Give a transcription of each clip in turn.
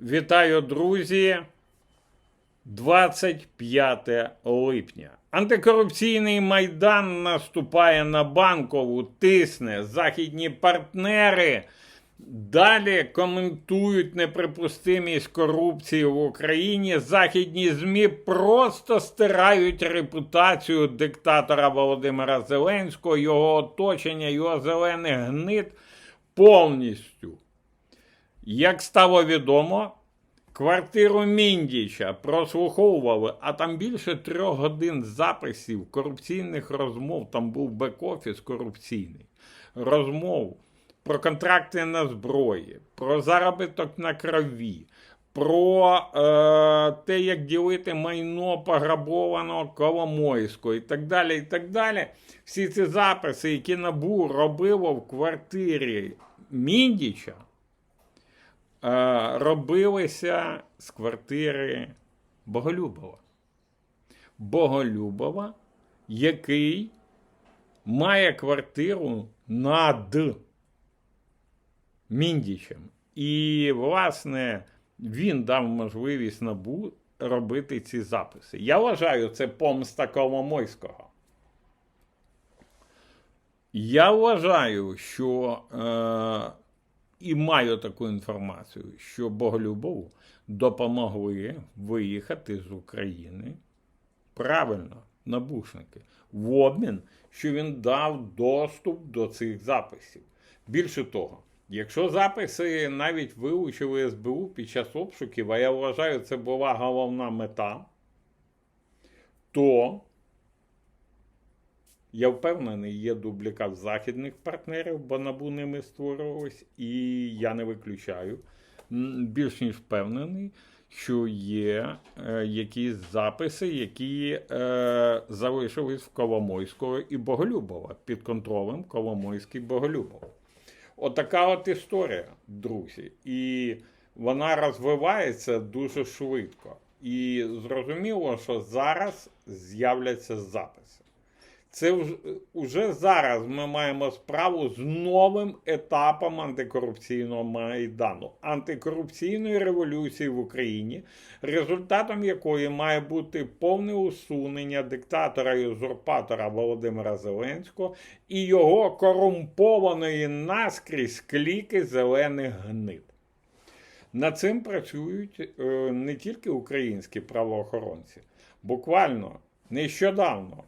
Вітаю, друзі. 25 липня. Антикорупційний майдан наступає на банкову, тисне західні партнери. Далі коментують неприпустимість корупції в Україні. Західні ЗМІ просто стирають репутацію диктатора Володимира Зеленського, його оточення, його зелених гнид повністю. Як стало відомо, квартиру Міндіча прослуховували, а там більше трьох годин записів корупційних розмов. Там був бек-офіс корупційний. Розмов про контракти на зброї, про заробіток на крові, про е, те, як ділити майно пограбованого Коломойського і так далі. і так далі. Всі ці записи, які НАБУ робило в квартирі Міндіча, робилися з квартири Боголюбова. Боголюбова, який має квартиру над Міндічем. І, власне, він дав можливість набу робити ці записи. Я вважаю, це помста Коломойського. Я вважаю, що е, і маю таку інформацію, що Боголюбову допомогли виїхати з України правильно, набушники, в обмін, що він дав доступ до цих записів. Більше того, якщо записи навіть вилучили СБУ під час обшуків, а я вважаю, це була головна мета, то я впевнений, є дублікат західних партнерів, бо набу ними створювалось, і я не виключаю. Більш ніж впевнений, що є е, якісь записи, які е, залишились в Коломойського і Боголюбова під контролем Коломойський Боголюбова. Отака от історія, друзі. І вона розвивається дуже швидко. І зрозуміло, що зараз з'являться записи. Це вже, зараз ми маємо справу з новим етапом антикорупційного майдану, антикорупційної революції в Україні, результатом якої має бути повне усунення диктатора і узурпатора Володимира Зеленського і його корумпованої наскрізь кліки зелених гнид. Над цим працюють е, не тільки українські правоохоронці. Буквально нещодавно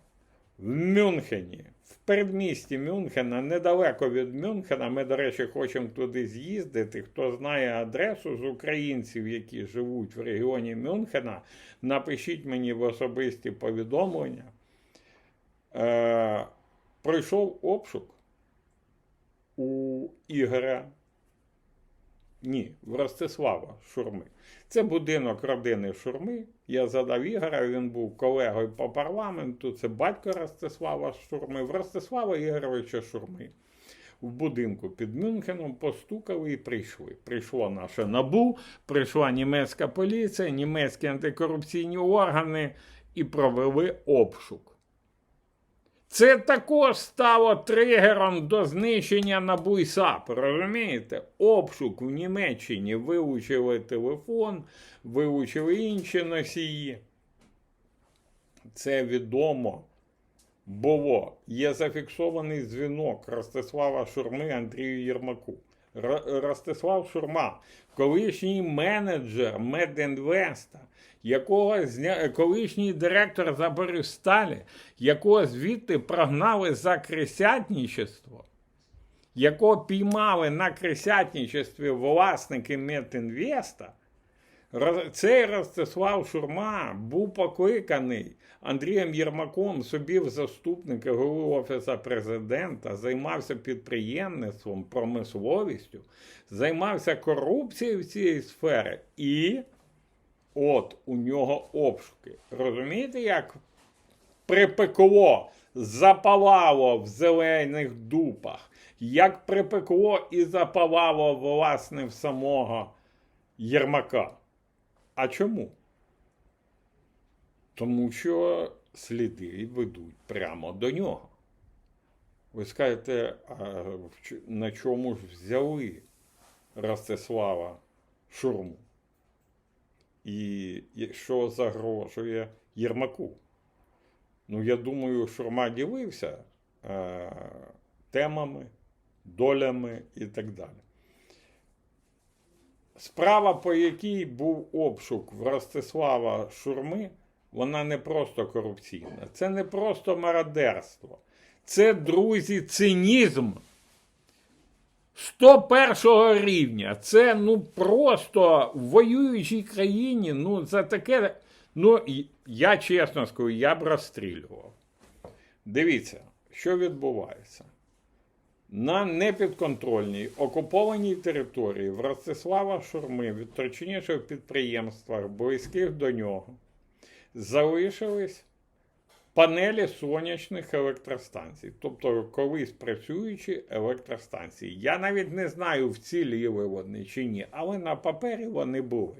в Мюнхені, в передмісті Мюнхена, недалеко від Мюнхена. Ми, до речі, хочемо туди з'їздити. Хто знає адресу з українців, які живуть в регіоні Мюнхена, напишіть мені в особисті повідомлення. Е, пройшов обшук у Ігоря. Ні, в Ростислава Шурми. Це будинок родини Шурми. Я задав Ігора, він був колегою по парламенту. Це батько Ростислава Шурми. В Ростислава Ігоровича Шурми. В будинку під Мюнхеном постукали і прийшли. Прийшло наше НАБУ, прийшла німецька поліція, німецькі антикорупційні органи і провели обшук. Це також стало тригером до знищення на Буйсап, розумієте? Обшук в Німеччині вилучили телефон, вилучили інші носії. Це відомо було. Є зафіксований дзвінок Ростислава Шурми Андрію Єрмаку. Ростислав Шурма, колишній менеджер Медінвеста, якого зня... колишній директор Заборюсталі, якого звідти прогнали за крисятничество, якого піймали на крисятничестві власники Медінвеста, Цей Ростислав Шурма був покликаний Андрієм Єрмаком собі в заступники голови Офісу президента, займався підприємництвом, промисловістю, займався корупцією в цій сфері. І от у нього обшуки. Розумієте, як припекло, запалало в зелених дупах, як припекло і запалало, власне, в самого Єрмака. А чому? Тому що сліди ведуть прямо до нього. Ви скажете, а на чому ж взяли Ростислава Шурму? і що загрожує Єрмаку. Ну, я думаю, Шурма ділився е, темами, долями і так далі. Справа, по якій був обшук в Ростислава Шурми, вона не просто корупційна, це не просто мародерство. Це, друзі, цинізм 101 рівня. Це ну просто в воюючій країні. Ну, за таке. Ну, я чесно скажу, я б розстрілював. Дивіться, що відбувається. На непідконтрольній окупованій території в Ростислава Шурми від торчиніших підприємствах, близьких до нього, залишились панелі сонячних електростанцій, тобто колись працюючі електростанції. Я навіть не знаю, вціліли вони чи ні, але на папері вони були.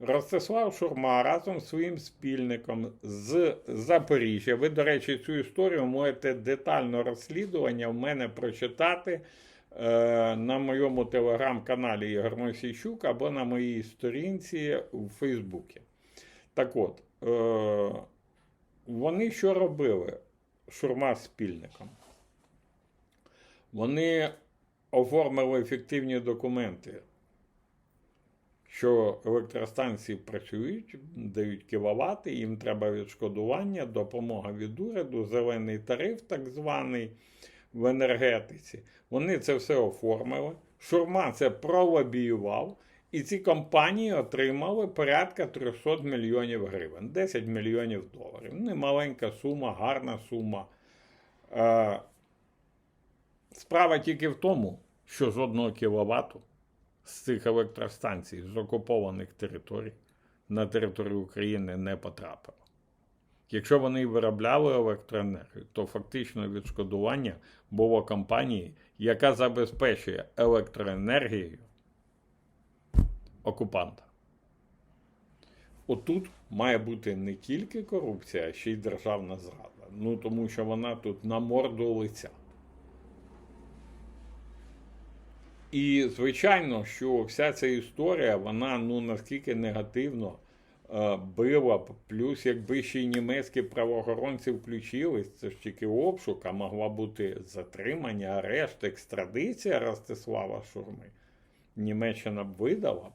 Ростислав Шурма разом з своїм спільником з Запоріжжя. Ви, до речі, цю історію можете детально розслідування в мене прочитати е, на моєму телеграм-каналі Ігор Мосійчук або на моїй сторінці у Фейсбуці. Так от, е, вони що робили? Шурма з спільником. Вони оформили ефективні документи що електростанції працюють, дають кіловати, їм треба відшкодування, допомога від уряду, зелений тариф, так званий в енергетиці. Вони це все оформили. Шурма це пролобіював, і ці компанії отримали порядка 300 мільйонів гривень, 10 мільйонів доларів. Немаленька сума, гарна сума. Е, справа тільки в тому, що жодного кіловату з цих електростанцій з окупованих територій на територію України не потрапило. Якщо вони виробляли електроенергію, то фактично відшкодування було компанії, яка забезпечує електроенергією окупанта. Отут має бути не тільки корупція, а ще й державна зрада. Ну тому що вона тут на морду лиця. І, звичайно, що вся ця історія, вона ну наскільки негативно е, била, плюс, якби ще й німецькі правоохоронці включились, це ж тільки обшук, а могла бути затримання, арешт, екстрадиція Ростислава Шурми. Німеччина б видала.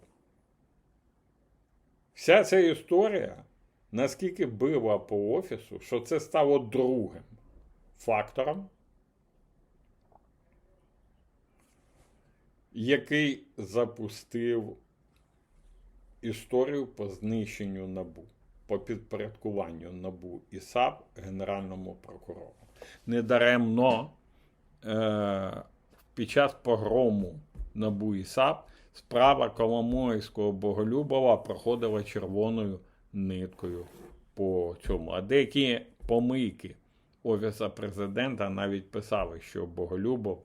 Вся ця історія наскільки била по офісу, що це стало другим фактором. Який запустив історію по знищенню набу, по підпорядкуванню набу і САП Генеральному прокурору. Недаремно е, під час погрому набу і САП справа Коломойського Боголюбова проходила червоною ниткою по цьому. А деякі помийки Офіса президента навіть писали, що Боголюбов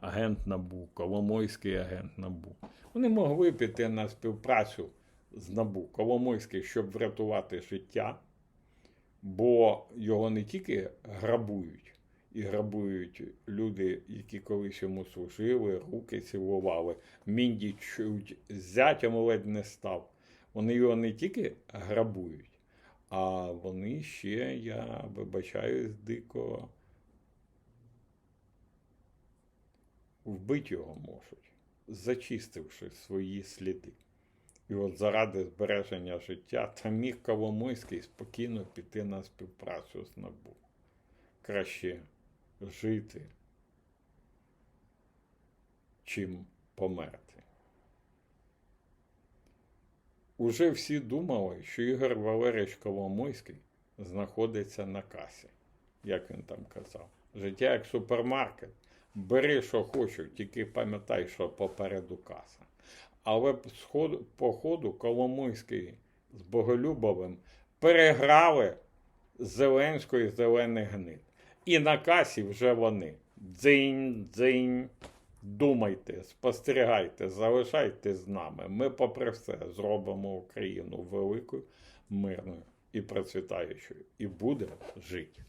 агент Набу, Коломойський агент Набу. Вони могли піти на співпрацю з Набу Коломойський, щоб врятувати життя, бо його не тільки грабують, і грабують люди, які колись йому служили, руки цілували. Мінді чуть зятям ледь не став. Вони його не тільки грабують, а вони ще, я вибачаюсь, дико вбити його можуть, зачистивши свої сліди. І от заради збереження життя та міг Коломойський спокійно піти на співпрацю з НАБУ. Краще жити, чим померти. Уже всі думали, що Ігор Валерійович Коломойський знаходиться на касі, як він там казав. Життя як супермаркет. Бери, що хочу, тільки пам'ятай, що попереду каса. Але по ходу Коломойський з Боголюбовим переграли Зеленської зелений гнит. І на касі вже вони. Дзинь, дзинь. Думайте, спостерігайте, залишайте з нами. Ми, попри все, зробимо Україну великою, мирною і процвітаючою. І буде жити.